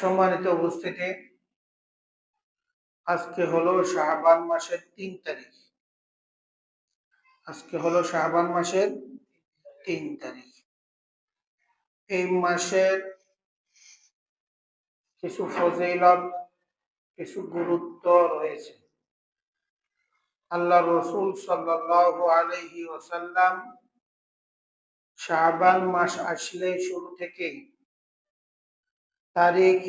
সম্মানিত উপস্থিতি। আজকে হলো শাহবান মাসের তিন তারিখ। আজকে হলো শাহবান মাসের তিন তারিখ। এই মাসের কিছু ফজিলত, কিছু গুরুত্ব রয়েছে। আল্লাহ রসুল সাল্লাল্লাহু আলাইহি ওয়াসাল্লাম শাহবান মাস আসলে শুরু থেকেই তারিখ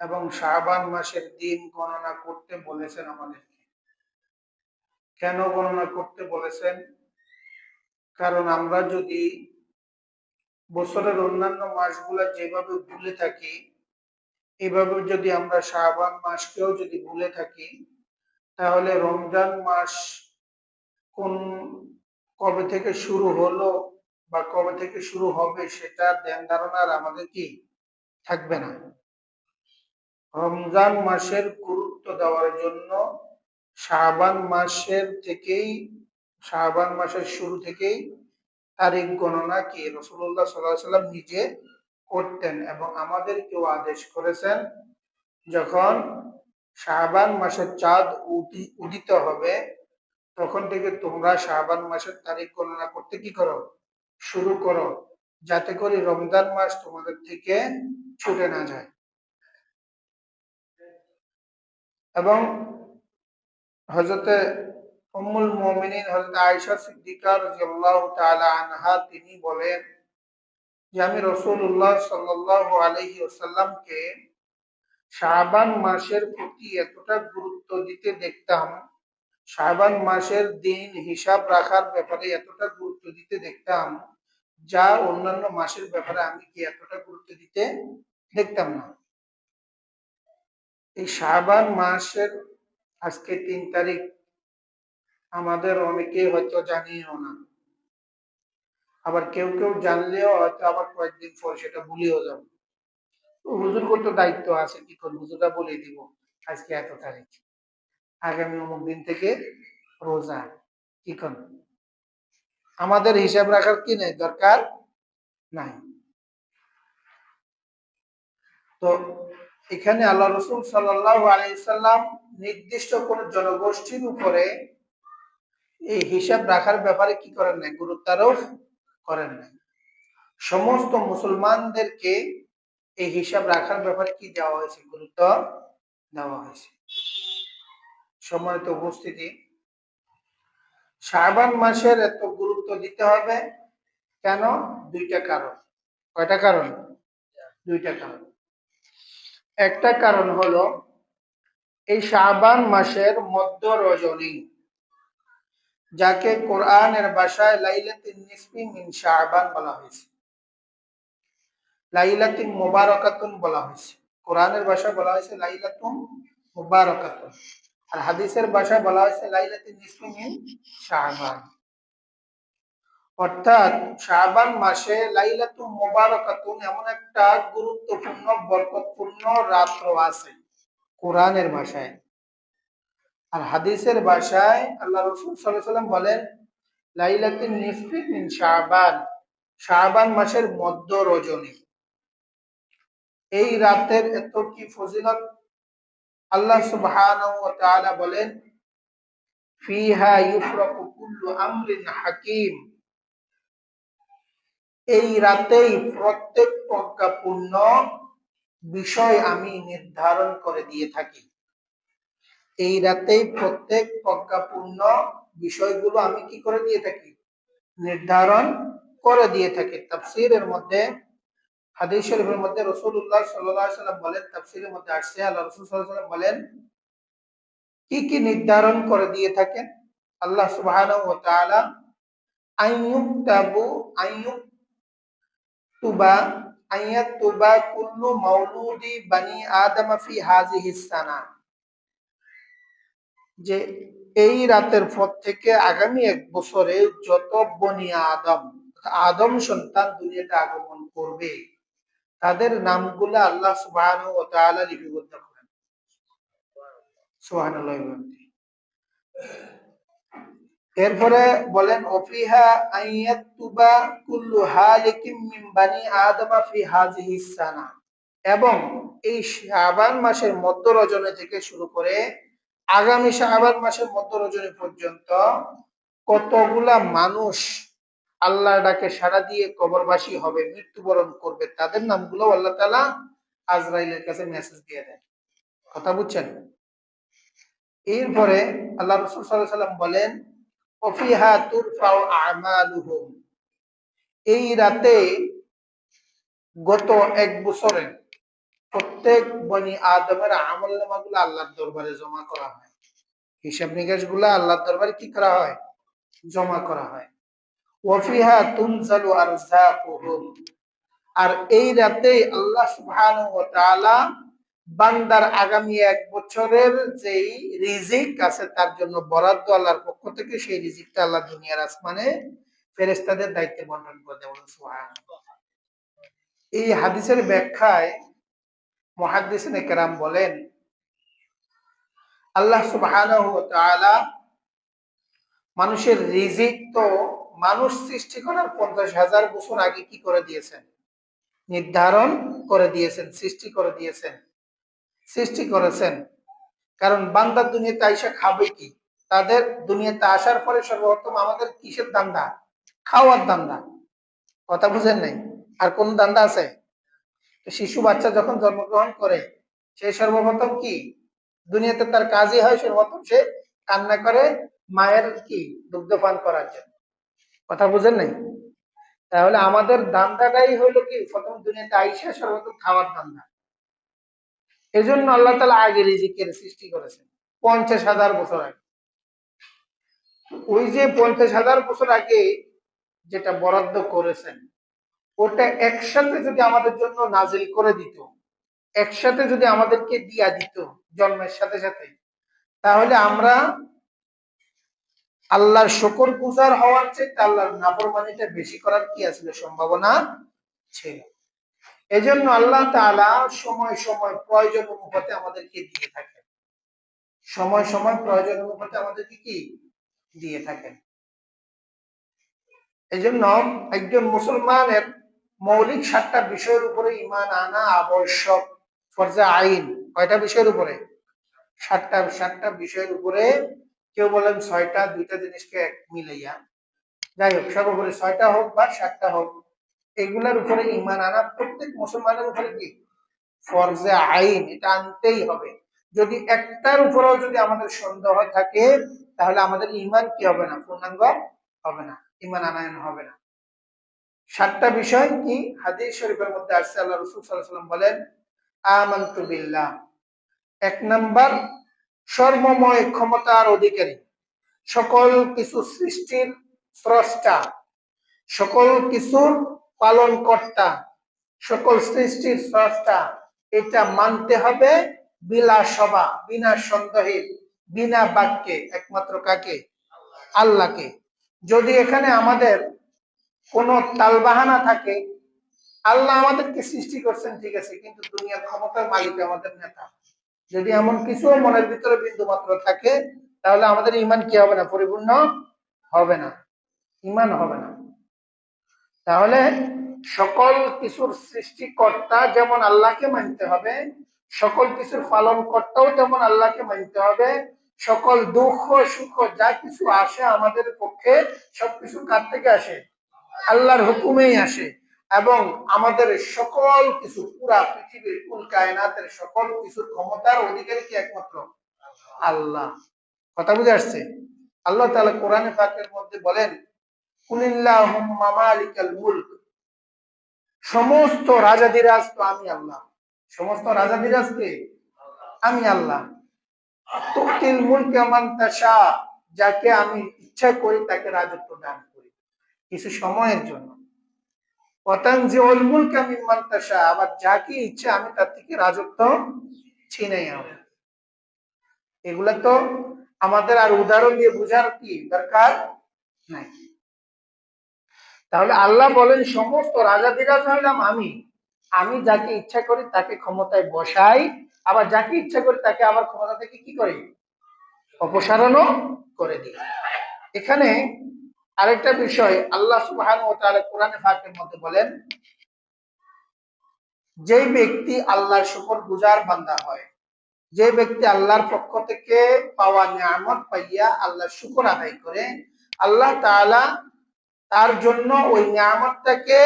এবং শাহবান মাসের দিন গণনা করতে বলেছেন আমাদেরকে। কেন গণনা করতে বলেছেন? কারণ আমরা যদি বছরের অন্যান্য মাসগুলো যেভাবে ভুলে থাকি, এভাবে যদি আমরা শাহবান মাসকেও যদি ভুলে থাকি, তাহলে রমজান মাস কোন কবে থেকে শুরু হলো বা কবে থেকে শুরু হবে সেটা ধ্যান ধারণার আমাদের কি? থাকবে না। রমজান মাসের গুরুত্ব দেওয়ার জন্য শাহবান মাসের থেকেই শাহবান মাসের শুরু থেকেই তারিখ গণনা কি রসুল্লাহ সাল্লাহ সাল্লাম নিজে করতেন এবং আমাদেরকেও আদেশ করেছেন যখন শাহবান মাসের চাঁদ উদিত হবে, তখন থেকে তোমরা শাহবান মাসের তারিখ গণনা করতে কি করো? শুরু করো। যাতে করে রমজান মাস তোমাদের থেকে ছুটে না যায়। এবং হজরতে উম্মুল মুমিনিন, হযরত আয়েশা সিদ্দিকা রাদিয়াল্লাহু তাআলা আনহা, তিনি বলেন যে, আমি রাসূলুল্লাহ সাল্লাল্লাহু আলাইহি ওয়াসাল্লামকে শাবান মাসের প্রতি এতটা গুরুত্ব দিতে দেখতাম, শাবান মাসের দিন হিসাব রাখার ব্যাপারে এতটা গুরুত্ব দিতে দেখতাম যা অন্যান্য মাসের ব্যাপারে আমি কি এতটা গুরুত্ব দিতে দেখতাম না। এই শাবান মাসের আজকে তিন তারিখ, আমাদের অনেকে হয়তো জানিও না। আবার কেউ কেউ জানলেও হয়তো আবার কয়েকদিন পর সেটা ভুলেও যাব। হুজুর করতে দায়িত্ব আছে, কি করব? হুজুরটা বলে দিব, আজকে এত তারিখ। আগামী অমুক দিন থেকে রোজা, কি কর আমাদের হিসাব রাখার কি নেই? দরকার নাই। তো এখানে আল্লাহ রসুল আলাইসাল্লাম নির্দিষ্ট কোন জনগোষ্ঠীর উপরে এই হিসাব রাখার ব্যাপারে কি করেন নাই? গুরুত্ব আরোপ করেন নাই। সমস্ত মুসলমানদেরকে এই হিসাব রাখার ব্যাপারে কি দেওয়া হয়েছে? গুরুত্ব দেওয়া হয়েছে। সম্মানিত উপস্থিতি শাহবান মাসের এত গুরুত্ব দিতে হবে কেন? দুইটা কারণ। কয়টা কারণ? দুইটা কারণ। একটা কারণ হলো, এই শাহবান মাসের মধ্য রজনী, যাকে কোরআনের ভাষায় লাইলাতিন নিসফি মিন শাহবান বলা হয়েছে। লাইলাতিন মুবারাকাতুন বলা হয়েছে। কোরআনের ভাষায় বলা হয়েছে লাইলাতুন মুবারাকাতুন। আর হাদিসের ভাষায় বলা হয়েছে, লাইলাতিন নিসফি মিন শাহবান অর্থাৎ শাহবান মাসে লাইলাতু মুবারাকাতুন এমন একটা গুরুত্বপূর্ণ, বরকতপূর্ণ রাত্র আছে কোরআনের ভাষায়। আর হাদিসের ভাষায় আল্লাহ রসুল সাল্লাম বলেন, লাইলাতিন নিসফি মিন শাহবান শাহবান মাসের মধ্য রজনী। এই রাতের এত কি ফজিলত? আল্লাহ তাআলা বলেন হাকিম। এই রাতেই প্রত্যেক প্রজ্ঞাপূর্ণ বিষয় আমি নির্ধারণ করে দিয়ে থাকি। এই রাতেই প্রত্যেক প্রজ্ঞাপূর্ণ বিষয়গুলো আমি কি করে দিয়ে থাকি? নির্ধারণ করে দিয়ে থাকি। তাফসিরের মধ্যে হাদিস শরীফের মধ্যে রসুল্লাহ সাল্লাহ সাল্লাম বলেন, তাফসিরের মধ্যে আসছে, আল্লাহ রসুল সাল্লাম বলেন, কি কি নির্ধারণ করে দিয়ে থাকেন? আল্লাহ সুবাহ আইয়ুক্তাবু আইয়ুক তুবা তুবা কুল্লু বানি যে এই রাতের পর থেকে আগামী এক বছরে যত বনি আদম আদম সন্তান দুনিয়াতে আগমন করবে। তাদের নামগুলো আল্লাহ সুবহানাহু ওয়া তাআলা লিপিবদ্ধ করেন। এরপরে বলেন অফিহা কুল্লু হালিকিম আদম ফি সানা। এবং এই শাবান মাসের মধ্য রজনী থেকে শুরু করে আগামী শাবান মাসের মধ্য রজনী পর্যন্ত কতগুলা মানুষ আল্লাহ ডাকে সাড়া দিয়ে কবরবাসী হবে, মৃত্যুবরণ করবে, তাদের নামগুলো আল্লাহ তালা আজরাইলের কাছে মেসেজ দিয়ে দেন। কথা বুঝছেন? এরপরে আল্লাহ রসুল সাল্লাম বলেন এই রাতে গত এক বছরে প্রত্যেক বনি আদমের আমল নামাগুলো আল্লাহর দরবারে জমা করা হয়। হিসাব নিকাশগুলা আল্লাহর দরবারে কি করা হয়? জমা করা হয়। ওয়াফিহা তুনজালু আরজাকুহুম আর এই রাতে আল্লাহ তাআলা বান্দার আগামী এক বছরের যেই রিজিক আছে তার জন্য বরাদ্দ আল্লাহর পক্ষ থেকে, সেই রিজিকটা আল্লাহ দুনিয়ার আসমানে ফেরেস্তাদের দায়িত্বে বন্টন করে দেয়। বলুন এই হাদিসের ব্যাখ্যায় মহাদিসিনে কেরাম বলেন, আল্লাহ তাআলা মানুষের রিজিক তো মানুষ সৃষ্টি করার পঞ্চাশ হাজার বছর আগে কি করে দিয়েছেন? নির্ধারণ করে দিয়েছেন, সৃষ্টি করে দিয়েছেন। সৃষ্টি করেছেন। কারণ বান্দা দুনিয়াতে আইসা খাবে কি? তাদের দুনিয়াতে আসার পরে সর্বপ্রথম আমাদের কিসের দান্দা? খাওয়ার দান্দা। কথা বুঝেন নাই? আর কোন দান্দা আছে? শিশু বাচ্চা যখন জন্মগ্রহণ করে, সে সর্বপ্রথম কি? দুনিয়াতে তার কাজই হয় সর্বপ্রথম সে কান্না করে মায়ের কি? দুগ্ধপান করার জন্য। কথা বুঝেন নাই? তাহলে আমাদের দান্দাটাই হইল কি? প্রথম দুনিয়াতে আইসা সর্বপ্রথম খাওয়ার দান্দা এই জন্য আল্লাহ তালা আগে রিজিকের সৃষ্টি করেছেন, পঞ্চাশ হাজার বছর আগে। ওই যে পঞ্চাশ হাজার বছর আগে যেটা বরাদ্দ করেছেন, ওটা একসাথে যদি আমাদের জন্য নাজিল করে দিত, একসাথে যদি আমাদেরকে দিয়া দিত জন্মের সাথে সাথে, তাহলে আমরা আল্লাহর শকর গুজার হওয়ার চেয়ে আল্লাহর নাফরমানিটা বেশি করার কি আসলে সম্ভাবনা ছিল। এজন্য আল্লাহ তাআলা সময় সময় প্রয়োজন অনুপাতে আমাদেরকে দিয়ে থাকেন। সময় সময় প্রয়োজন অনুপাতে আমাদেরকে কি? দিয়ে থাকেন। এজন্য একজন মুসলমানের মৌলিক সাতটা বিষয়ের উপরে ইমান আনা আবশ্যক। ফরজা আইন কয়টা বিষয়ের উপরে? সাতটা সাতটা বিষয়ের উপরে কেউ বলেন ছয়টা দুইটা জিনিসকে এক মিলাইয়া। যাই হোক, সর্বোপরি ছয়টা হোক বা সাতটা হোক, এগুলার উপরে ইমান আনা প্রত্যেক মুসলমানের উপরে কি? ফরজে আইন, এটা আনতেই হবে। যদি একটার উপরেও যদি আমাদের সন্দেহ থাকে, তাহলে আমাদের ইমান কি হবে না? পূর্ণাঙ্গ হবে না। ইমান আনায়ন হবে না। সাতটা বিষয় কি? হাদিস শরীফের মধ্যে আসছে, আল্লাহ রসুল সাল্লাহ সাল্লাম বলেন, আমান্তু বিল্লাহ। এক নাম্বার সর্বময় ক্ষমতার অধিকারী। সকল কিছু সৃষ্টির স্রষ্টা। সকল কিছুর পালন কর্তা সকল সৃষ্টির স্রষ্টা। এটা মানতে হবে বিলা সভা, বিনা সন্দেহে, বিনা বাক্যে, একমাত্র কাকে? আল্লাহকে। যদি এখানে আমাদের কোন তালবাহানা থাকে, আল্লাহ আমাদেরকে সৃষ্টি করছেন, ঠিক আছে, কিন্তু দুনিয়ার ক্ষমতার মালিক আমাদের নেতা। যদি এমন কিছু মনের ভিতরে বিন্দু মাত্র থাকে, তাহলে আমাদের ইমান কি হবে না? পরিপূর্ণ হবে না। ইমান হবে না। তাহলে সকল কিছুর সৃষ্টিকর্তা যেমন আল্লাহকে মানতে হবে, সকল কিছুর পালন কর্তাও তেমন আল্লাহকে মানতে হবে। সকল দুঃখ, সুখ, যা কিছু আসে আমাদের পক্ষে, সবকিছু কার থেকে আসে? আল্লাহর হুকুমেই আসে। এবং আমাদের সকল কিছু, পুরা পৃথিবীর, কুল কায়নাতের সকল কিছুর ক্ষমতার অধিকারী কি একমাত্র? আল্লাহ। কথা বুঝে আসছে? আল্লাহ তাআলা কোরআনে পাকের মধ্যে বলেন সমস্ত রাজাদিরাজ তো আমি আল্লাহ। সমস্ত রাজাদিরাজ কে? আমি আল্লাহ। যাকে আমি ইচ্ছা করি তাকে রাজত্ব দান করি। কিছু সময়ের জন্য। ইচ্ছা আমি তার থেকে রাজত্ব এগুলা তো আমাদের আর উদাহরণ দিয়ে কি দরকার? নাই। তাহলে আল্লাহ বলেন, সমস্ত রাজা বিরাজ হইলাম আমি। আমি যাকে ইচ্ছা করি তাকে ক্ষমতায় বসাই, আবার যাকে ইচ্ছা করি তাকে আবার ক্ষমতা থেকে কি করি? অপসারণও করে দিই। এখানে আরেকটা বিষয়, আল্লাহ সুবহান ও তাআলা কোরআনে ফাঁকের মধ্যে বলেন যেই ব্যক্তি আল্লাহর শুকর গুজার বান্দা হয়, যে ব্যক্তি আল্লাহর পক্ষ থেকে পাওয়া নিয়ামত পাইয়া আল্লাহ শুকর আদায় করে, আল্লাহ তাআলা তার জন্য ওই নিয়ামতটাকে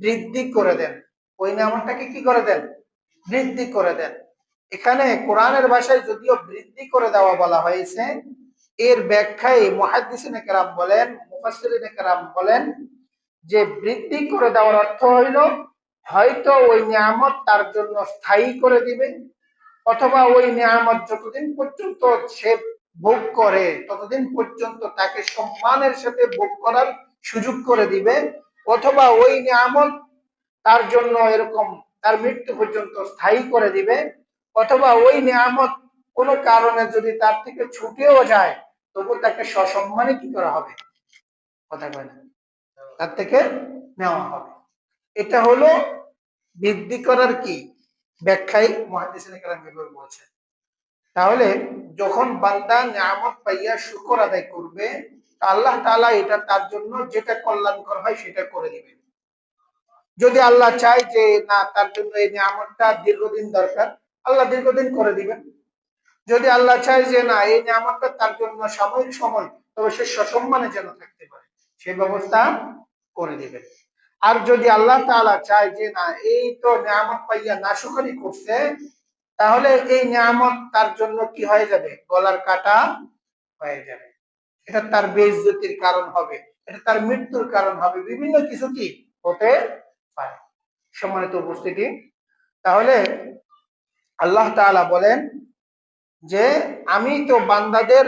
বৃদ্ধি করে দেন। ওই নিয়ামতটাকে কি করে দেন? বৃদ্ধি করে দেন। এখানে কোরআনের ভাষায় যদিও বৃদ্ধি করে দেওয়া বলা হয়েছে, এর ব্যাখ্যায় কেরাম বলেন বলেন যে বৃদ্ধি করে দেওয়ার অর্থ হইল, হয়তো ওই নিয়ামত তার জন্য স্থায়ী করে দিবে, অথবা ওই নিয়ামত যতদিন পর্যন্ত সে ভোগ করে, ততদিন পর্যন্ত তাকে সম্মানের সাথে ভোগ করার সুযোগ করে দিবে, অথবা ওই নিয়ামত তার জন্য এরকম তার মৃত্যু পর্যন্ত স্থায়ী করে দিবে, অথবা ওই নিয়ামত কোনো কারণে যদি তার থেকে ছুটেও যায়, তবু তাকে সসম্মানে কি করা হবে? কথা কয় না। তার থেকে নেওয়া হবে। এটা হলো বৃদ্ধি করার কি? ব্যাখ্যায় মহাদিসিনে কালাম বলছেন। তাহলে যখন বান্দা নিয়ামত পাইয়া শুকর আদায় করবে আল্লাহ তাআলা এটা তার জন্য যেটা কল্যাণকর হয় সেটা করে দিবে যদি আল্লাহ চায় যে, না, তার জন্য এই নিয়ামতটা দীর্ঘদিন দরকার আল্লাহ দীর্ঘদিন করে দিবেন। যদি আল্লাহ চায় যে, না, এই নিয়ামতটা তার জন্য সাময়িক সময় তবে সে সসম্মানে যেন থাকতে পারে। সেই ব্যবস্থা করে দিবেন আর যদি আল্লাহ তাআলা চায় যে, না, এই তো নিয়ামত পাইয়া নাশুকারি করছে, তাহলে এই নিয়ামত তার জন্য কি হয়ে যাবে? গলার কাটা হয়ে যাবে। এটা তার বেইজ্জতির কারণ হবে। এটা তার মৃত্যুর কারণ হবে। বিভিন্ন কিছু কি হতে পারে? সম্মানিত উপস্থিতি, তাহলে আল্লাহ তাআলা বলেন যে, আমি তো বান্দাদের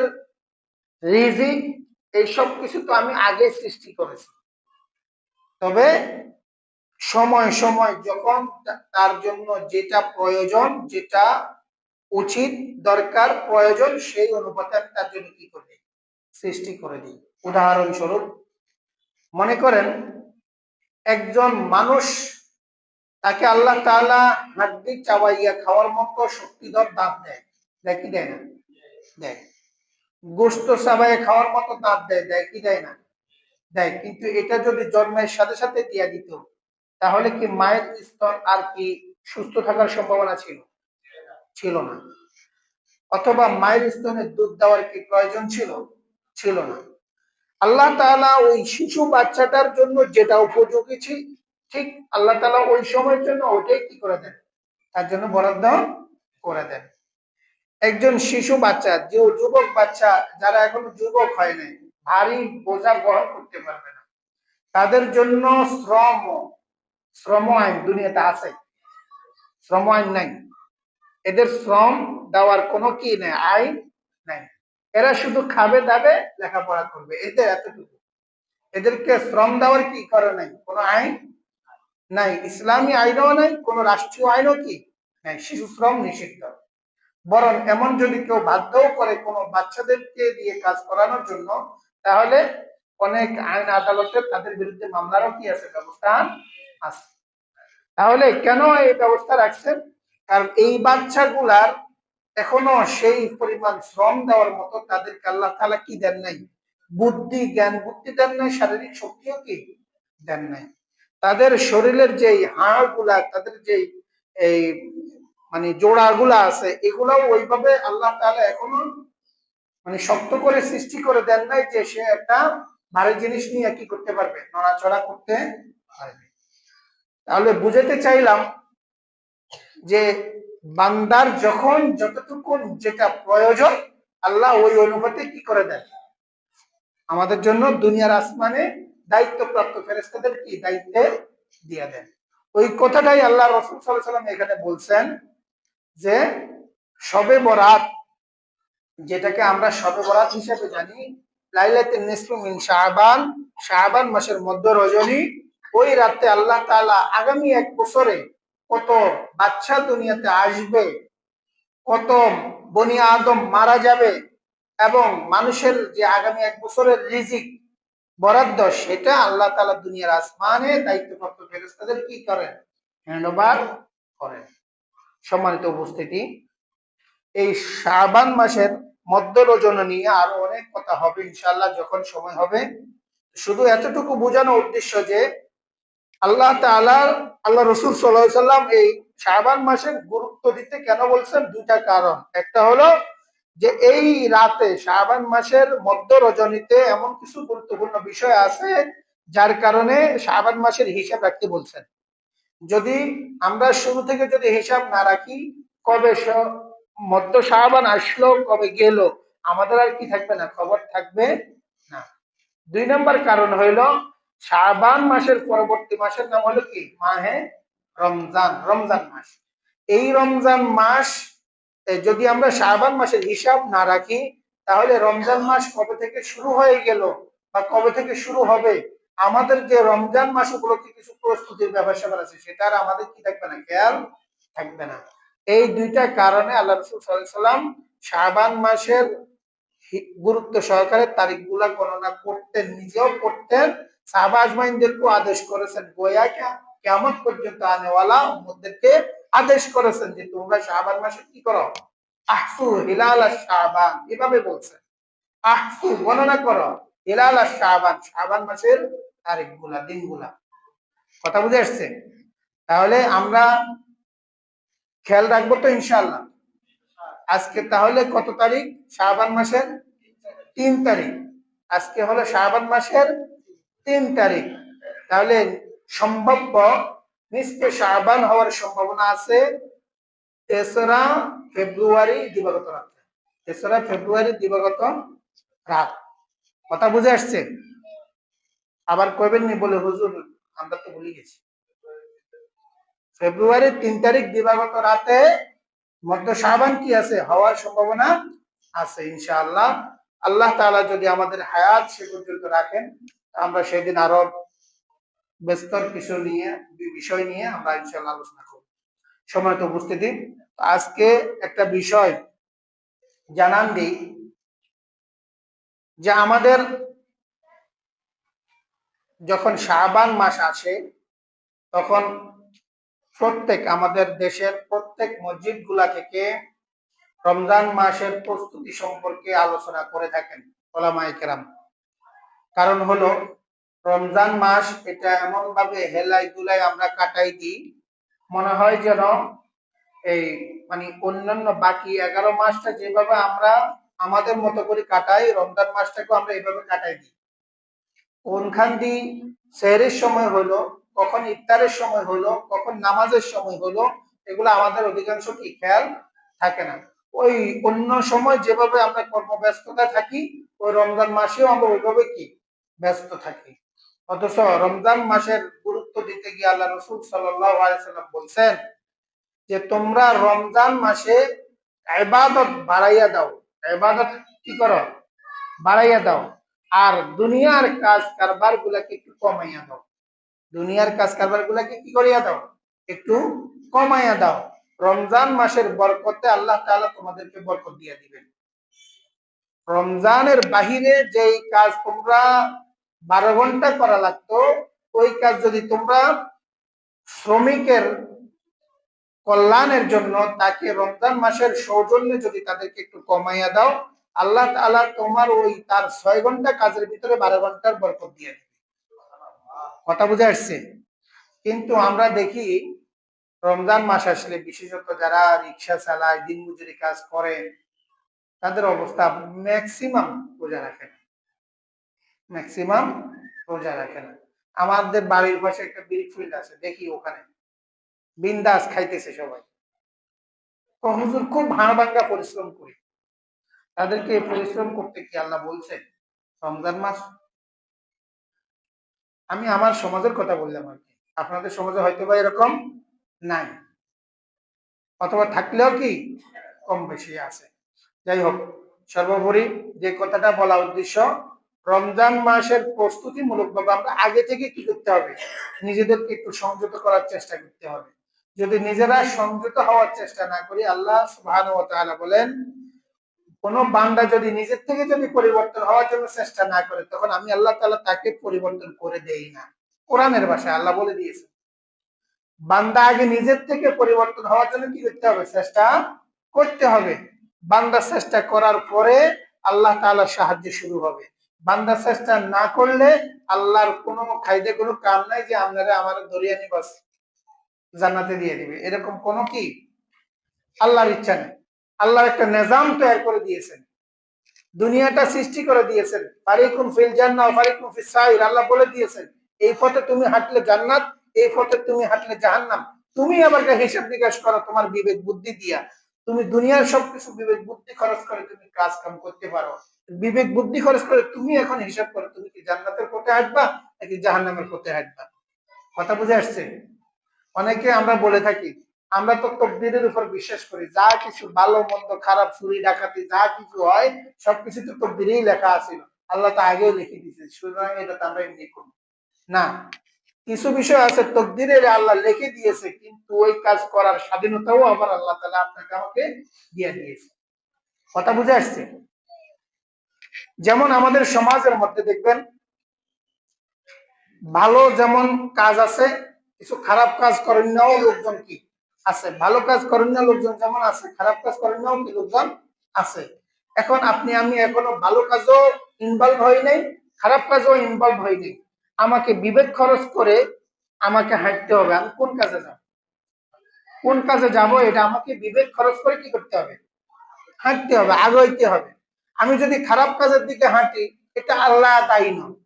রিজিক এইসব কিছু তো আমি আগে সৃষ্টি করেছি। তবে সময় সময় যখন তার জন্য যেটা প্রয়োজন, যেটা উচিত, দরকার, প্রয়োজন, সেই অনুপাতে তার জন্য কি করে, সৃষ্টি করে দিই। উদাহরণস্বরূপ, মনে করেন, একজন মানুষ, তাকে আল্লাহ তাআলা হাড্ডি চাবাইয়া খাওয়ার মতো শক্তিধর দাঁত দেয় কি দেয় না? দেয়। গোস্ত চাবাইয়া খাওয়ার মতো দাঁত দেয় দেয় কি দেয় না? দেয়। কিন্তু এটা যদি জন্মের সাথে সাথে দিয়া দিত, তাহলে কি মায়ের স্তন আর কি সুস্থ থাকার সম্ভাবনা ছিল? ছিল না। অথবা মায়ের স্তনে দুধ দেওয়ার কি প্রয়োজন ছিল? ছিল না। আল্লাহ তাআলা ওই শিশু বাচ্চাটার জন্য যেটা উপযোগী ছিল ঠিক আল্লাহ তাআলা ওই সময়ের জন্য ওটাই কি করে দেন? তার জন্য বরাদ্দ করে দেন। একজন শিশু বাচ্চা, যে যুবক বাচ্চা, যারা এখনও যুবক হয় নাই, ভারী বোঝা বহন করতে পারবে না। তাদের জন্য শ্রম শ্রম আইন দুনিয়াতে আছে। শ্রম আইন নাই। এদের শ্রম দেওয়ার কোনো কি নেই, আইন নাই। এরা শুধু খাবে দাবে লেখাপড়া করবে এদের এতটুকু। এদেরকে শ্রম দেওয়ার কি করে নাই? কোনো আইন নাই। ইসলামী আইনও নাই, কোনো রাষ্ট্রীয় আইনও কি নাই? শিশু শ্রম নিষিদ্ধ। বরং এমন যদি কেউ বাধ্যও করে কোনো বাচ্চাদেরকে দিয়ে কাজ করানোর জন্য, তাহলে অনেক আইন আদালতে তাদের বিরুদ্ধে মামলারও কি আছে, ব্যবস্থা আছে। তাহলে কেন এই ব্যবস্থা রাখছেন? কারণ এই বাচ্চাগুলার এখনও সেই পরিমাণ শ্রম দেওয়ার মতো তাদেরকে আল্লাহ তালা কি দেন নাই? বুদ্ধি, জ্ঞান, বুদ্ধি দেন নাই, শারীরিক শক্তিও কি দেন নাই? তাদের শরীরের যে হাড়গুলা তাদের যে এই মানে জোড়া গুলা আছে, এগুলাও ওইভাবে আল্লাহ তাআলা এখনও মানে শক্ত করে সৃষ্টি করে দেন নাই যে সে একটা ভারী জিনিস নিয়ে কি করতে পারবে, নড়াচড়া করতে পারবে। তাহলে বুঝাতে চাইলাম যে বান্দার যখন যতটুকু যেটা প্রয়োজন, আল্লাহ ওই অনুপাতে কি করে দেন? আমাদের জন্য দুনিয়ার আসমানে দায়িত্বপ্রাপ্ত ফেরেস্তাদের কি দায়িত্বে দিয়ে দেন? ওই কথাটাই আল্লাহ রসুল সাল্লাহ সাল্লাম এখানে বলছেন। যে সবে বরাত, যেটাকে আমরা সবে বরাত হিসেবে জানি লাইলাতে নিসফু মিন শাহবান শাহবান মাসের মধ্য রজনী, ওই রাতে আল্লাহ তাআলা আগামী এক বছরে কত বাচ্চা দুনিয়াতে আসবে, কত বনি আদম মারা যাবে, এবং মানুষের যে আগামী এক বছরের রিজিক, বরাদ্দ, সেটা আল্লাহ তালা দুনিয়ার আসমানে দায়িত্বপ্রাপ্ত ফেরেস্তাদের কি করেন? হ্যান্ডওভার করেন। সম্মানিত উপস্থিতি। এই শাবান মাসের মধ্য রজনা নিয়ে আরও অনেক কথা হবে ইনশাল্লাহ যখন সময় হবে। শুধু এতটুকু বোঝানো উদ্দেশ্য যে, আল্লাহ আল্লাহ রসুল সাল্লাম এই শাবান মাসের গুরুত্ব দিতে কেন বলছেন? দুইটা কারণ। একটা হলো যে, এই রাতে শাবান মাসের মধ্য রজনীতে এমন কিছু গুরুত্বপূর্ণ বিষয় আছে, যার কারণে শাবান মাসের হিসাব রাখতে বলছেন। যদি আমরা শুরু থেকে যদি হিসাব না রাখি, কবে মধ্য শাবান আসলো, কবে গেল, আমাদের আর কি থাকবে না, খবর থাকবে না। দুই নম্বর কারণ হইল শাবান মাসের পরবর্তী মাসের নাম হলো কি? মাহে রমজান রমজান মাস। এই রমজান মাস যদি আমরা শাবান মাসের হিসাব না রাখি, তাহলে রমজান মাস কবে থেকে শুরু হয়ে গেল বা কবে থেকে শুরু হবে আমাদের যে রমজান মাস উপলক্ষে কিছু প্রস্তুতির ব্যাপার স্যাপার আছে, সেটা আর আমাদের কি থাকবে না? খেয়াল থাকবে না। এই দুইটা কারণে আল্লাহ রসুল সাল্লাম শাবান মাসের গুরুত্ব সহকারে তারিখগুলা গণনা করতেন নিজেও করতেন সাহাবা আজমাইনদেরকেও আদেশ করেছেন, গোয়া কেমন পর্যন্ত আনেওয়ালা উম্মতদেরকে আদেশ করেছেন যে তোমরা শাবান মাসে কি করো? আহসু হিলাল শাবান, এভাবে বলছেন আহসু গণনা করো, হিলাল শাবান শাবান মাসের তারিখগুলা, দিনগুলা। কথা বুঝে আসছে? তাহলে আমরা খেয়াল রাখব তো ইনশাল্লাহ আজকে তাহলে কত তারিখ? শাবান মাসের তিন তারিখ। আজকে হলো শাবান মাসের তিন তারিখ। তাহলে সম্ভাব্য নিশ্চয় শাবান হওয়ার সম্ভাবনা আছে তেসরা ফেব্রুয়ারি দিবাগত রাত তেসরা ফেব্রুয়ারি দিবাগত রাত। কথা বুঝে আসছে? আবার কবেন নি বলে হুজুর? আমরা তো ভুলে গেছি। ফেব্রুয়ারির তিন তারিখ দিবাগত রাতে মধ্য শাবান কি আছে? হওয়ার সম্ভাবনা আছে, ইনশাআল্লাহ। আল্লাহ তাআলা যদি আমাদের হায়াত সে পর্যন্ত রাখেন আমরা সেদিন আরও বিস্তর কিছু নিয়ে বিষয় নিয়ে আমরা ইনশাআল্লাহ আলোচনা করব। সময় তো উপস্থিতি। আজকে একটা বিষয় জানান দিই যে আমাদের যখন শাবান মাস আসে, তখন প্রত্যেক আমাদের দেশের প্রত্যেক মসজিদগুলা থেকে রমজান মাসের প্রস্তুতি সম্পর্কে আলোচনা করে থাকেন ওলামায়ে কেরাম। কারণ হলো, রমজান মাস এটা এমন ভাবে হেলাই দুলাই আমরা কাটাই দিই, মনে হয় যেন এই মানে অন্যান্য বাকি এগারো মাসটা যেভাবে আমরা আমাদের মতো করে কাটাই, রমজান মাসটাকেও আমরা এইভাবে কাটাই দিই। কোনখান দিয়ে সেহরের সময় হলো, কখন ইফতারের সময় হলো, কখন নামাজের সময় হলো, এগুলো আমাদের অধিকাংশ কি খেয়াল থাকে না। ওই অন্য সময় যেভাবে আমরা কর্মব্যস্ততা থাকি, ওই রমজান মাসেও আমরা ওইভাবে কি ব্যস্ত থাকি। অথচ রমজান মাসের গুরুত্ব দিতে গিয়ে আল্লাহ রসুল সাল্লাম বলছেন যে, তোমরা রমজান মাসে ইবাদত বাড়াইয়া দাও। ইবাদত কি করো? বাড়াইয়া দাও। আর দুনিয়ার কাজ কারবার গুলাকে একটু কমাইয়া দাও। দুনিয়ার কাজ কারবার গুলাকে কি করিয়া দাও? একটু কমাইয়া দাও। রমজান মাসের বরকতে আল্লাহ তাআলা তোমাদেরকে বরকত দিয়ে দিবেন। রমজানের বাহিরে যেই কাজ তোমরা বারো ঘণ্টা করা লাগতো, ওই কাজ যদি তোমরা শ্রমিকের কল্যাণের জন্য তাকে রমজান মাসের সৌজন্যে যদি তাদেরকে একটু কমাইয়া দাও আল্লাহ তাআলা তোমার ওই তার ছয় ঘণ্টা কাজের ভিতরে বারো ঘণ্টার বরকত দিয়ে দিবে। কথা বুঝে আসছে? কিন্তু আমরা দেখি রমজান মাস আসলে বিশেষত যারা রিক্সা চালায়, দিন মজুরি কাজ করে তাদের অবস্থা ম্যাক্সিমাম রোজা রাখে না। ম্যাক্সিমাম রোজা রাখে না। আমাদের বাড়ির পাশে একটা বিল ফিল্ড আছে, দেখি ওখানে। বিন্দাস খাইতেছে সবাই। হুজুর খুব ভাঙা ভাঙ্গা পরিশ্রম করি। তাদেরকে পরিশ্রম করতে কি আল্লাহ বলছেন? রমজান মাস? আমি আমার সমাজের কথা বললাম আর কি। আপনাদের সমাজে হয়তো বা এরকম নাই। অথবা থাকলেও কি কম বেশি আছে। যাই হোক, সর্বোপরি যে কথাটা বলা উদ্দেশ্য, রমজান মাসের প্রস্তুতিমূলক ভাবে আমরা আগে থেকে কি করতে হবে? নিজেদেরকে একটু সংযত করার চেষ্টা করতে হবে। যদি নিজেরা সংযত হওয়ার চেষ্টা না করি, আল্লাহ বলেন কোন বান্দা যদি নিজের থেকে যদি পরিবর্তন হওয়ার জন্য চেষ্টা না করে, তখন আমি আল্লাহ তাআলা তাকে পরিবর্তন করে দেই না। কোরআনের ভাষায় আল্লাহ বলে দিয়েছে বান্দা আগে নিজের থেকে পরিবর্তন হওয়ার জন্য কি করতে হবে? চেষ্টা করতে হবে। বান্দা চেষ্টা করার পরে আল্লাহ তাআলার সাহায্য শুরু হবে। বান্দা চেষ্টা না করলে আল্লাহর কোনো খাইদে কোনো কাম নাই যে আপনারা আমার দরিয়া নি বাস জান্নাতে দিয়ে দিবে। এরকম কোনো কি? আল্লাহর ইচ্ছা নেই। আল্লাহর একটা নিজাম তৈরি করে দিয়েছেন। দুনিয়াটা সৃষ্টি করে দিয়েছেন। ফারিকুম ফিল জান্নাহ ফারিকুম ফিস সাইর, আল্লাহ বলে দিয়েছেন, এই পথে তুমি হাঁটলে জান্নাত, এই পথে তুমি হাঁটলে জাহান্নাম। তুমি আবার হিসাব নিকাশ করো তোমার বিবেক বুদ্ধি দিয়া। তুমি দুনিয়ার সবকিছু বিবেক বুদ্ধি খরচ করে তুমি কাজ কাম করতে পারো। বিবেক বুদ্ধি খরচ করে তুমি এখন হিসাব করো তুমি কি জান্নাতের পথে হাঁটবা নাকি জাহান্নামের পথে হাঁটবা? কথা বুঝে আসছে? অনেকে আমরা বলে থাকি আমরা তো তকদিরের উপর বিশ্বাস করি, যা কিছু ভালো, মন্দ, খারাপ, চুরি, ডাকাতি, যা কিছু হয় সবকিছু তো তকদিরেই লেখা আছিল। আল্লাহ তো আগেও লিখে দিয়েছে, সুতরাং এটা তো আমরা এমনি করি। না, কিছু বিষয় আছে, তকদিরের আল্লাহ লিখে দিয়েছে, কিন্তু ওই কাজ করার স্বাধীনতাও আবার আল্লাহ তালা আপনাকে আমাকে দিয়ে দিয়েছে। কথা বুঝে আসছে? যেমন আমাদের সমাজের মধ্যে দেখবেন, ভালো যেমন কাজ আছে, কিছু খারাপ কাজ করেন নাও লোকজন কি? আছে। ভালো কাজ করেন না লোকজন, যেমন আছে। খারাপ কাজ করেন কি লোকজন আছে। এখন আপনি, আমি এখনও ভালো কাজও ইনভলভ হই নাই, খারাপ কাজও ইনভলভ হই নাই। আমাকে বিবেক খরচ করে আমাকে হাঁটতে হবে। আমি কোন কাজে যাব? কোন কাজে যাব এটা আমাকে বিবেক খরচ করে কি করতে হবে? হাঁটতে হবে, আগাইতে হবে। আমি যদি খারাপ কাজের দিকে হাঁটি, এটা আল্লাহ দায়ী নয়।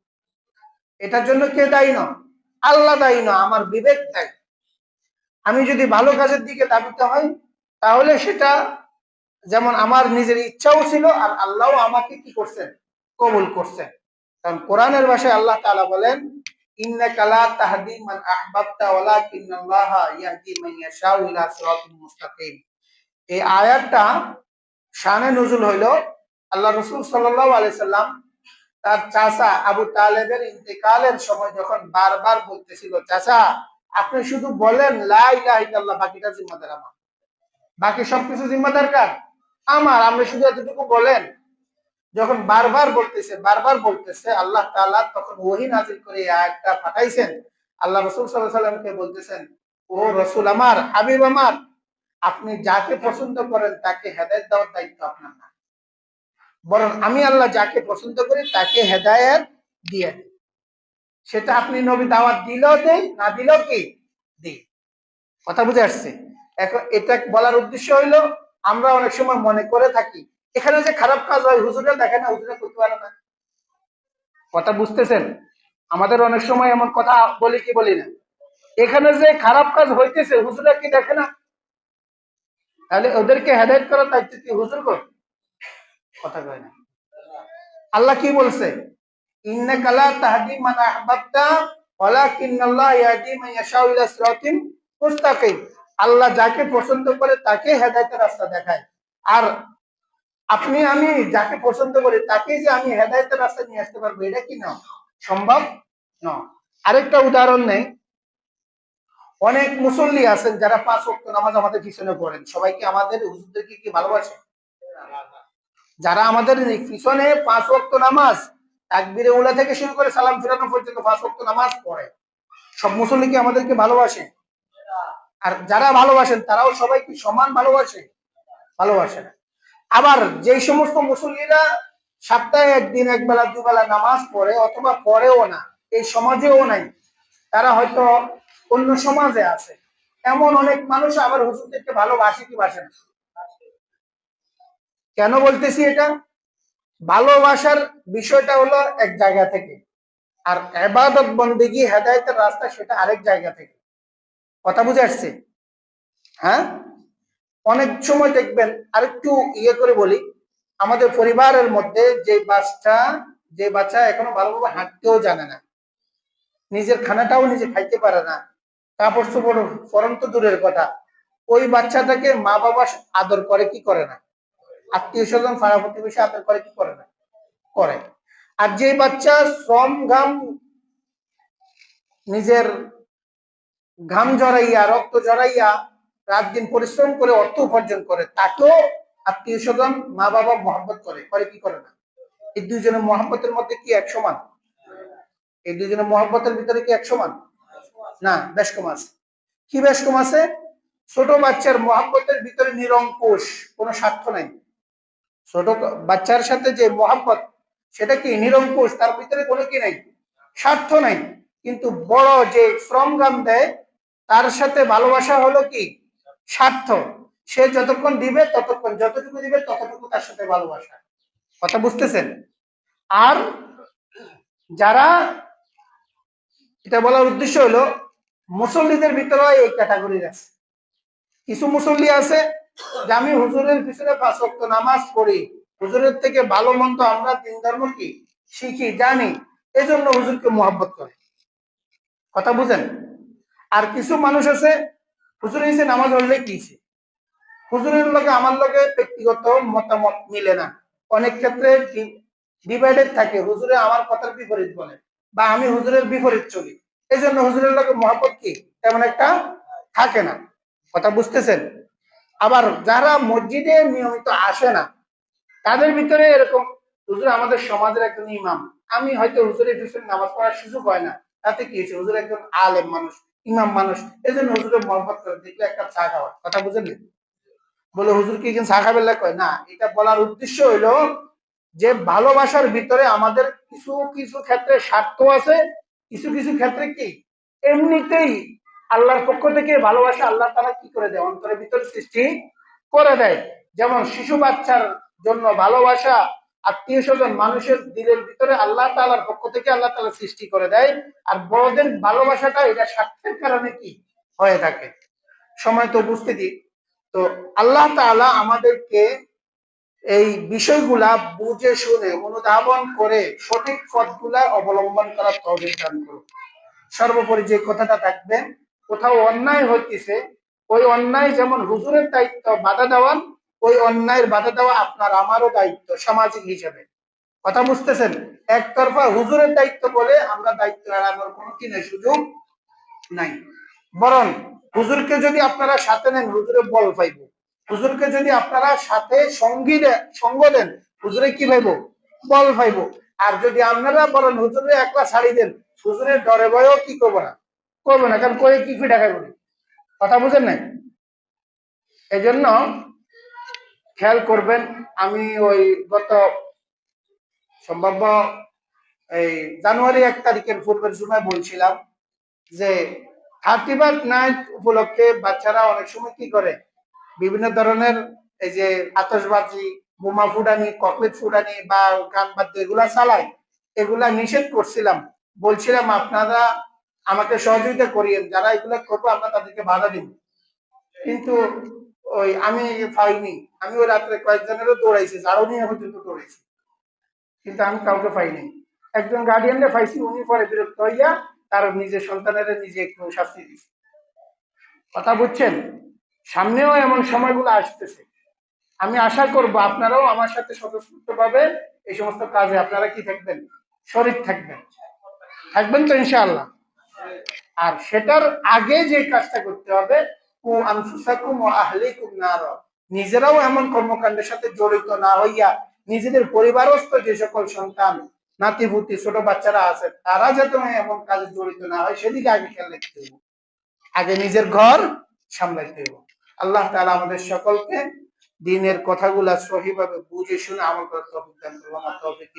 এটার জন্য কে দায়ী নয়? আল্লাহ দায়ী নয়। আমার বিবেক দায়ী। আমি যদি ভালো কাজের দিকে দাবিতে হয় তাহলে সেটা যেমন আমার নিজের ইচ্ছাও ছিল আর আল্লাহ আমাকে কি করছেন? কবুল করছেন। কারণ কোরআনের ভাষায় আল্লাহ তাআলা বলেন এই আয়াতটা শানে নজুল আল্লাহ রসুল সাল্লাল্লাহু আলাইহি সাল্লাম তার চাচা আবু সময় যখন বারবার বলতেছিল, চাচা আপনি শুধু বলেন বাকিটা জিম্মাদার আমার। বাকি সবকিছু জিম্মাদার কার? আমার। আপনি শুধু এতটুকু বলেন, যখন বারবার বলতেছে বারবার বলতেছে, আল্লাহ তাআলা তখন ওহী নাজিল করে আয়াতটা পাঠাইছেন। আল্লাহ রাসূল সাল্লাল্লাহু সাল্লামকে বলতেছেন, ও রাসূল আমার, হাবিব আমার, আপনি যাকে পছন্দ করেন তাকে হেদায়েত দেওয়ার দায়িত্ব আপনার না। বরং আমি আল্লাহ যাকে পছন্দ করি তাকে হেদায়েত দিয়ে দিই। সেটা আপনি নবী দাওয়াত দিলেও দেই না দিলেও কি? দিই কথা বুঝে আসছে? এখন এটা বলার উদ্দেশ্য হইল, আমরা অনেক সময় মনে করে থাকি। এখানে যে খারাপ কাজ হয় হুজুরে দেখে না হুজুরে করতে পারে না। কথা বুঝতেছেন? আমাদের অনেক সময় এমন কথা বলি কি বলি না। এখানে যে খারাপ কাজ হইতেছে হুজুরা কি দেখে না? তাহলে ওদেরকে হেদায়ত করার দায়িত্ব কি হুজুর কথা কয় না। আল্লাহ কি বলছে? আল্লাহ যাকে পছন্দ করে তাকে রাস্তা দেখায়। আর আপনি, আমি যাকে পছন্দ করি তাকে যে আমি হেদায়েতের রাস্তা নিয়ে আসতে পারব, এটা কি না? সম্ভব? না। আরেকটা উদাহরণ নেই। অনেক মুসল্লি আছেন যারা পাঁচ ওয়াক্ত নামাজ আমাদের পিছনে পড়েন। সবাই কি আমাদের হুজুরদেরকে কি ভালোবাসে? যারা আমাদের পিছনে পাঁচ ওয়াক্ত নামাজ তাকবিরে উলা থেকে শুরু করে সালাম ফিরানো পর্যন্ত পাঁচ নামাজ পড়ে। সব মুসল্লি কি আমাদেরকে ভালোবাসে? আর যারা ভালোবাসেন, তারাও সবাই কি সমান ভালোবাসে? ভালোবাসে না। আবার যে সমস্ত মুসল্লিরা সপ্তাহে একদিন, একবেলা, দুবেলা নামাজ পড়ে অথবা পড়েও না, এই সমাজেও নাই, তারা হয়তো অন্য সমাজে আছে। এমন অনেক মানুষ আবার হুজুরদেরকে ভালোবাসে কি বাসে না? কেন বলতেছি এটা? ভালোবাসার বিষয়টা হলো এক জায়গা থেকে। আর এবাদত বন্দেগি হেদায়তের রাস্তা সেটা আরেক জায়গা থেকে। কথা বুঝে আসছে? হ্যাঁ? অনেক সময় দেখবেন আরেকটু ইয়ে করে বলি, আমাদের পরিবারের মধ্যে যে বাচ্চা যে বাচ্চা এখনও ভালোভাবে হাঁটতেও জানে না, নিজের খানাটাও নিজে খাইতে পারে না, কাপড় চোপড় ফরন তো দূরের কথা, ওই বাচ্চাটাকে মা বাবা আদর করে কি করে না? আত্মীয় স্বজন, পাড়া প্রতিবেশী আদর করে, কি করে না? করে। আর যে বাচ্চা শ্রম ঘাম নিজের ঘাম জড়াইয়া, রক্ত জড়াইয়া রাত দিন পরিশ্রম করে অর্থ উপার্জন করে, তাকেও আত্মীয় স্বজন, মা বাবা মহব্বত করে। করে কি করে না? এই দুইজনের মহব্বতের মধ্যে কি এক সমান? এই দুইজনের মহব্বতের ভিতরে কি এক সমান? না, বেশ কম আছে। কি বেশ কম আছে? ছোট বাচ্চার মহাব্বতের ভিতরে নিরঙ্কুশ, কোনো স্বার্থ নাই। ছোট বাচ্চার সাথে যে মহাব্বত, সেটা কি নিরঙ্কুশ? তার ভিতরে কোনো কি নাই? স্বার্থ নাই। কিন্তু বড় যে শ্রমগাম দেয়, তার সাথে ভালোবাসা হলো কি? স্বার্থ। সে যতক্ষণ দিবে, ততক্ষণ যতটুকু দিবে, ততটুকু তার সাথে ভালোবাসা। কথা বুঝতেছেন? আর যারা এটা বলার উদ্দেশ্য হলো, মুসল্লিদের ভিতরে এই ক্যাটাগরির আছে। কিছু মুসল্লি আছে যে আমি হুজুরের পিছনে পাঁচ ওয়াক্ত নামাজ পড়ি, হুজুরের থেকে ভালো মন্দ আমরা দিন ধর্ম কি? শিখি, জানি। এই জন্য হুজুরকে মোহাব্বত করে। কথা বুঝেন? আর কিছু মানুষ আছে, হুজুর হিসেবে নামাজ পড়লে কি হুজুরের লগে আমার লগে ব্যক্তিগত মতামত মিলে না। অনেক ক্ষেত্রে ডিভাইডেড থাকে। হুজুরে আমার কথার বিপরীত বলে বা আমি হুজুরের বিপরীত চলি। এই জন্য হুজুরের লগে মহাপত কি? তেমন একটা থাকে না। কথা বুঝতেছেন? আবার যারা মসজিদে নিয়মিত আসে না, তাদের ভিতরে এরকম, হুজুর আমাদের সমাজের একজন ইমাম। আমি হয়তো হুজুরের পিছনে নামাজ পড়ার সুযোগ হয় না, তাতে কি হয়েছে? হুজুর একজন আলেম মানুষ, ইমাম মানুষ এই জন্য হুজুরের মহব্বত করে, দেখলে একটা চা খাওয়ার কথা বুঝলেন বলে, হুজুর কি চা খাবে কয়, না, এটা বলার উদ্দেশ্য হইল যে ভালোবাসার ভিতরে আমাদের কিছু কিছু ক্ষেত্রে স্বার্থ আছে, কিছু কিছু ক্ষেত্রে কি? এমনিতেই আল্লাহর পক্ষ থেকে ভালোবাসা আল্লাহ তারা কি করে দেয়? অন্তরের ভিতরে সৃষ্টি করে দেয়। যেমন শিশু বাচ্চার জন্য ভালোবাসা, আত্মীয় স্বজন মানুষের দিলের ভিতরে আল্লাহ তালার পক্ষ থেকে আল্লাহ তালা সৃষ্টি করে দেয়। আর বড়দের ভালোবাসাটা এটা স্বার্থের কারণে কি হয়ে থাকে? সময় তো উপস্থিতি। তো আল্লাহ তাআলা আমাদেরকে এই বিষয়গুলা বুঝে, শুনে, অনুধাবন করে সঠিক পথগুলা অবলম্বন করার তৌফিক দান করুন। সর্বোপরি যে কথাটা থাকবে কোথাও অন্যায় হইতেছে, ওই অন্যায় যেমন হুজুরের দায়িত্ব, বাধা দেওয়ান, ওই অন্যায়ের বাধা দেওয়া আপনার আমারও দায়িত্ব, সামাজিক হিসেবে। কথা বুঝতেছেন? একতরফা হুজুরের দায়িত্ব বলে আমরা দায়িত্ব এড়ানোর কোনো কি নাই সুযোগ নাই। বরং হুজুরকে যদি আপনারা সাথে নেন, হুজুরে বল পাইব। হুজুরকে যদি আপনারা সাথে সঙ্গী সঙ্গ দেন, হুজুরে কি পাইব? বল পাইব। আর যদি আপনারা বলেন, হুজুরে, একলা ছাড়ি দেন হুজুরের ডরে ভয়ও কি করব না? করব না, কারণ কয়ে কি ফিটা খাইব না। কথা বুঝেন নাই? এই জন্য খেয়াল করবেন, আমি ওই গত সম্ভাব্য এই জানুয়ারি এক তারিখের পূর্বের সময় বলছিলাম যে থার্টি ফার্স্ট নাইট উপলক্ষে বাচ্চারা অনেক সময় কি করে? বিভিন্ন ধরনের এই যে আতশবাজি, বোমা ফুটানি ককলেট ফুটানি বা গান বাদ্য এগুলা চালায়। এগুলা নিষেধ করছিলাম। বলছিলাম, আপনারা আমাকে সহযোগিতা করিয়েন, যারা এগুলো করব আমরা তাদেরকে বাধা দিব। কিন্তু ওই আমি পাইনি, আমি ওই রাত্রে কয়েকজনেরও দৌড়াইছি, যারও নিয়ে পর্যন্ত দৌড়াইছি। কিন্তু আমি কাউকে পাইনি। একজন গার্ডিয়ানরে পাইছি, উনি পরে বিরক্ত হইয়া তার নিজের সন্তানের নিজে একটু শাস্তি দিচ্ছে কথা বুঝছেন? সামনেও এমন সময়গুলো আসতেছে। আমি আশা করব আপনারাও আমার সাথে স্বতঃস্ফূর্ত ভাবে এই সমস্ত কাজে আপনারা কি থাকবেন? শরীর থাকবেন। থাকবেন তো ইনশাআল্লাহ। আর সেটার আগে যে কাজটা করতে হবে নিজেরাও এমন কর্মকাণ্ডের সাথে জড়িত না হইয়া নিজেদের পরিবারস্থ যে সকল সন্তান নাতিভূতি ছোট বাচ্চারা আছে, তারা যাতে এমন কাজে জড়িত না হয়, সেদিকে আগে খেয়াল রাখতে হবে আগে নিজের ঘর সামলাইতে হবে আল্লাহ তাআলা আমাদের সকলকে দিনের কথাগুলা সহিভাবে বুঝে শুনে আমল করার তৌফিক দান করুন। আমার তৌফিক